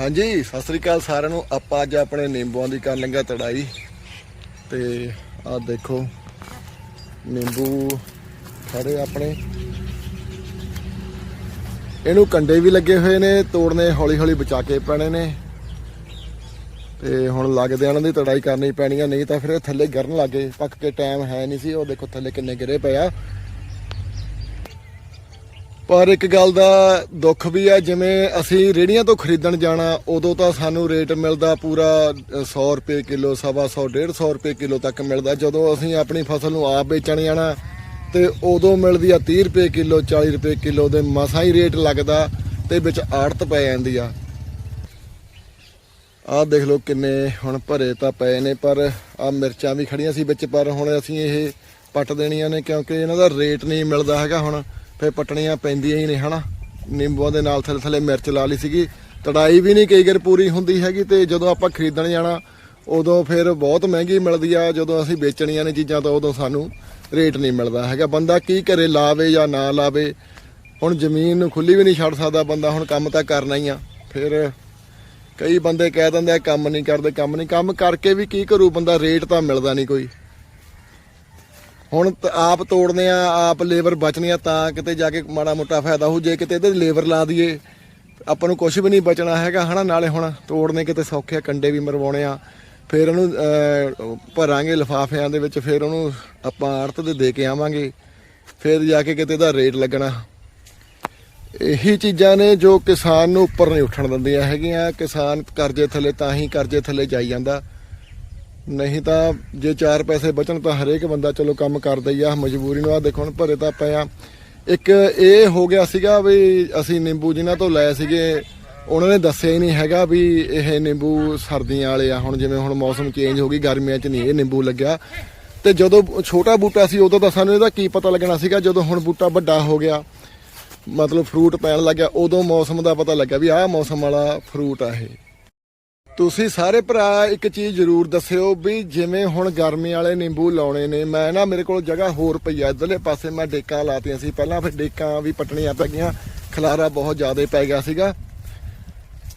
ਹਾਂਜੀ, ਸਤਿ ਸ੍ਰੀ ਅਕਾਲ ਸਾਰਿਆਂ ਨੂੰ। ਆਪਾਂ ਅੱਜ ਆਪਣੇ ਨਿੰਬੂਆਂ ਦੀ ਕਰਨ ਲੱਗਾ ਤੜਾਈ। ਤੇ ਆਹ ਦੇਖੋ, ਨਿੰਬੂ ਸਾਰੇ ਆਪਣੇ। ਇਹਨੂੰ ਕੰਡੇ ਵੀ ਲੱਗੇ ਹੋਏ ਨੇ, ਤੋੜਨੇ ਹੌਲੀ ਹੌਲੀ ਬਚਾ ਕੇ ਪੈਣੇ ਨੇ। ਤੇ ਹੁਣ ਲੱਗਦੇ ਇਹਨਾਂ ਦੀ ਤੜਾਈ ਕਰਨੀ ਪੈਣੀ ਆ, ਨਹੀਂ ਤਾਂ ਫਿਰ ਇਹ ਥੱਲੇ ਗਿਰਨ ਲੱਗੇ ਪੱਕ ਕੇ ਟਾਈਮ ਹੈ ਨਹੀਂ ਸੀ, ਉਹ ਦੇਖੋ ਥੱਲੇ ਕਿੰਨੇ ਗਿਰੇ ਪਏ ਆ। ਪਰ ਇੱਕ ਗੱਲ ਦਾ ਦੁੱਖ ਵੀ ਆ ਜਿਵੇਂ ਅਸੀਂ ਰੇੜੀਆਂ ਤੋਂ ਖਰੀਦਣ ਜਾਣਾ ਉਦੋਂ ਤਾਂ ਸਾਨੂੰ ਰੇਟ ਮਿਲਦਾ ਪੂਰਾ ਅ, 100 ਰੁਪਏ ਕਿਲੋ ਸਵਾ 100 150 ਰੁਪਏ ਕਿਲੋ ਤੱਕ ਮਿਲਦਾ। ਜਦੋਂ ਅਸੀਂ ਆਪਣੀ ਫਸਲ ਨੂੰ ਆਪ ਵੇਚਣ ਜਾਣਾ ਤੇ ਉਦੋਂ ਮਿਲਦੀ ਆ 30 ਰੁਪਏ ਕਿਲੋ 40 ਰੁਪਏ ਕਿਲੋ ਦੇ ਮਸਾਂ ਹੀ ਰੇਟ ਲੱਗਦਾ ਤੇ ਵਿੱਚ ਆੜਤ ਪੈ ਜਾਂਦੀ ਆ। ਆਹ ਦੇਖ ਲਓ ਕਿੰਨੇ ਹੁਣ ਭਰੇ ਤਾਂ ਪਏ ਨੇ ਪਰ ਆ ਮਿਰਚਾਂ ਵੀ ਖੜੀਆਂ ਸੀ ਵਿੱਚ ਪਰ ਹੁਣ ਅਸੀਂ ਇਹ ਪੱਟ ਦੇਣੀਆਂ ਨੇ ਕਿਉਂਕਿ ਇਹਨਾਂ ਦਾ ਰੇਟ ਨਹੀਂ ਮਿਲਦਾ ਹੈਗਾ ਹੁਣ। ਫੇ ਪਟਣੀਆਂ ਪੈਂਦੀਆਂ ਹੀ ਨੇ, ਹਨਾ? ਨਿੰਬੂਆਂ ਦੇ ਨਾਲ ਥੱਲੇ ਥੱਲੇ ਮਿਰਚ ਲਾ ਲਈ ਸੀਗੀ। ਤੜਾਈ ਵੀ ਨਹੀਂ ਕਈ ਵਾਰ ਪੂਰੀ ਹੁੰਦੀ ਹੈਗੀ ਤੇ ਜਦੋਂ ਆਪਾਂ ਖਰੀਦਣ ਜਾਣਾ, ਉਦੋਂ ਫਿਰ ਬਹੁਤ ਮਹਿੰਗੀ ਮਿਲਦੀ ਆ। ਜਦੋਂ ਅਸੀਂ ਵੇਚਣੀਆਂ ਨੇ ਚੀਜ਼ਾਂ ਤਾਂ ਉਦੋਂ ਸਾਨੂੰ ਰੇਟ ਨਹੀਂ ਮਿਲਦਾ ਹੈਗਾ। ਬੰਦਾ ਕੀ ਕਰੇ ਲਾਵੇ ਜਾਂ ਨਾ ਲਾਵੇ, ਹੁਣ ਜ਼ਮੀਨ ਨੂੰ ਖੁੱਲੀ ਵੀ ਨਹੀਂ ਛੱਡ ਸਕਦਾ ਬੰਦਾ, ਹੁਣ ਕੰਮ ਤਾਂ ਕਰਨਾ ਹੀ ਆ। ਫਿਰ ਕਈ ਬੰਦੇ ਕਹਿ ਦਿੰਦੇ ਆ, ਕੰਮ ਨਹੀਂ ਕਰਦੇ, ਕੰਮ ਨਹੀਂ। ਕੰਮ ਕਰਕੇ ਵੀ ਕੀ ਕਰੂ ਬੰਦਾ, ਰੇਟ ਤਾਂ ਮਿਲਦਾ ਨਹੀਂ ਕੋਈ। ਹੁਣ ਤ- ਆਪ ਤੋੜਨੇ ਆ ਆਪ ਲੇਬਰ ਬਚਣੀ ਆ ਤਾਂ ਕਿਤੇ ਜਾ ਕੇ ਮਾੜਾ ਮੋਟਾ ਫਾਇਦਾ ਹੋ ਜੇ ਕਿਤੇ ਇਹਦੇ ਲੇਬਰ ਲਾ ਦਈਏ। ਆਪਾਂ ਨੂੰ ਕੁਝ ਵੀ ਨਹੀਂ ਬਚਣਾ ਹੈਗਾ ਹਨਾ? ਨਾਲੇ ਹੁਣ ਤੋੜਨੇ ਕਿਤੇ ਸੌਖੇ ਆ, ਕੰਡੇ ਵੀ ਮਰਵਾਉਣੇ ਆ। ਫਿਰ ਉਹਨੂੰ ਅਹ, ਭਰਾਂਗੇ ਲਿਫਾਫਿਆਂ ਦੇ ਵਿੱਚ ਫਿਰ ਉਹਨੂੰ ਆਪਾਂ ਆੜਤ ਦੇ ਦੇ ਕੇ ਆਵਾਂਗੇ। ਫਿਰ ਜਾ ਕੇ ਕਿਤੇ ਦਾ ਰੇਟ ਲੱਗਣਾ। ਇਹੀ ਚੀਜ਼ਾਂ ਨੇ ਜੋ ਕਿਸਾਨ ਨੂੰ ਉੱਪਰ ਨਹੀਂ ਉੱਠਣ ਦਿੰਦੀਆਂ ਹੈਗੀਆਂ। ਕਿਸਾਨ ਕਰਜ਼ੇ ਥੱਲੇ ਤਾਂ ਹੀ ਕਰਜ਼ੇ ਥੱਲੇ ਜਾਈ ਜਾਂਦਾ। ਨਹੀਂ ਤਾਂ ਜੇ ਚਾਰ ਪੈਸੇ ਬਚਣ ਤਾਂ ਹਰੇਕ ਬੰਦਾ ਚਲੋ ਕੰਮ ਕਰਦਾ ਹੀ ਆ, ਮਜਬੂਰੀ ਨੂੰ ਆ ਦੇਖੋ, ਹੁਣ ਭਰੇ ਤਾਂ ਪਏ ਆ। ਇੱਕ ਇਹ ਹੋ ਗਿਆ ਸੀਗਾ ਵੀ ਅਸੀਂ ਨਿੰਬੂ ਜਿਨ੍ਹਾਂ ਤੋਂ ਲਏ ਸੀਗੇ, ਉਹਨਾਂ ਨੇ ਦੱਸਿਆ ਹੀ ਨਹੀਂ ਹੈਗਾ ਵੀ ਇਹ ਨਿੰਬੂ ਸਰਦੀਆਂ ਵਾਲੇ ਆ। ਹੁਣ ਜਿਵੇਂ ਹੁਣ ਮੌਸਮ ਚੇਂਜ ਹੋ ਗਈ, ਗਰਮੀਆਂ 'ਚ ਨਹੀਂ ਇਹ ਨਿੰਬੂ ਲੱਗਿਆ। ਤੇ ਜਦੋਂ ਛੋਟਾ ਬੂਟਾ ਸੀ, ਉਦੋਂ ਤਾਂ ਸਾਨੂੰ ਇਹਦਾ ਕੀ ਪਤਾ ਲੱਗਣਾ ਸੀਗਾ, ਜਦੋਂ ਹੁਣ ਬੂਟਾ ਵੱਡਾ ਹੋ ਗਿਆ, ਮਤਲਬ ਫਰੂਟ ਪੈਣ ਲੱਗਿਆ, ਉਦੋਂ ਮੌਸਮ ਦਾ ਪਤਾ ਲੱਗਿਆ ਵੀ ਆਹ ਮੌਸਮ ਵਾਲਾ ਫਰੂਟ ਆ ਇਹ। ਤੁਸੀਂ ਸਾਰੇ ਭਰਾ ਇੱਕ ਚੀਜ਼ ਜ਼ਰੂਰ ਦੱਸਿਓ ਵੀ ਜਿਵੇਂ ਹੁਣ ਗਰਮੀ ਵਾਲੇ ਨਿੰਬੂ ਲਾਉਣੇ ਨੇ, ਮੈਂ ਨਾ ਮੇਰੇ ਕੋਲ ਜਗ੍ਹਾ ਹੋਰ ਪਈ ਆ, ਇਧਰਲੇ ਪਾਸੇ ਮੈਂ ਡੇਕਾਂ ਲਾਤੀਆਂ ਸੀ, ਪਹਿਲਾਂ ਫਿਰ ਡੇਕਾਂ ਵੀ ਪਟਣੀਆਂ ਪੈ ਗਈਆਂ, ਖਲਾਰਾ ਬਹੁਤ ਜ਼ਿਆਦਾ ਪੈ ਗਿਆ ਸੀਗਾ।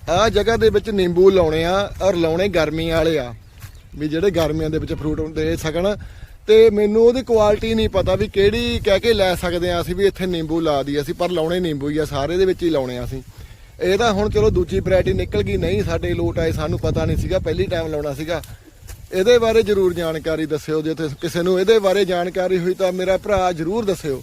ਆਹ ਜਗ੍ਹਾ ਦੇ ਵਿੱਚ ਨਿੰਬੂ ਲਾਉਣੇ ਆ ਔਰ ਲਾਉਣੇ ਗਰਮੀ ਵਾਲੇ ਆ, ਵੀ ਜਿਹੜੇ ਗਰਮੀਆਂ ਦੇ ਵਿੱਚ ਫਰੂਟ ਦੇ ਸਕਣ ਤੇ ਮੈਨੂੰ ਉਹਦੀ ਕੁਆਲਿਟੀ ਨਹੀਂ ਪਤਾ ਵੀ ਕਿਹੜੀ ਕਹਿ ਕੇ ਲੈ ਸਕਦੇ ਆ ਅਸੀਂ ਵੀ ਇੱਥੇ ਨਿੰਬੂ ਲਾ ਦਈਏ ਅਸੀਂ, ਪਰ ਲਾਉਣੇ ਨਿੰਬੂ ਹੀ ਆ, ਸਾਰੇ ਦੇ ਵਿੱਚ ਹੀ ਲਾਉਣੇ ਆ ਅਸੀਂ। ਇਹ ਤਾਂ ਹੁਣ ਚਲੋ ਦੂਜੀ ਵੈਰਾਈਟੀ ਨਿਕਲ ਗਈ, ਨਹੀਂ ਸਾਡੇ ਲੋਟ ਆਏ, ਸਾਨੂੰ ਪਤਾ ਨਹੀਂ ਸੀਗਾ, ਪਹਿਲੀ ਟਾਈਮ ਲਾਉਣਾ ਸੀਗਾ। ਇਹਦੇ ਬਾਰੇ ਜਰੂਰ ਜਾਣਕਾਰੀ ਦੱਸਿਓ, ਜੇ ਤੇ ਕਿਸੇ ਨੂੰ ਇਹਦੇ ਬਾਰੇ ਜਾਣਕਾਰੀ ਹੋਈ ਤਾਂ ਮੇਰਾ ਭਰਾ ਜਰੂਰ ਦੱਸਿਓ।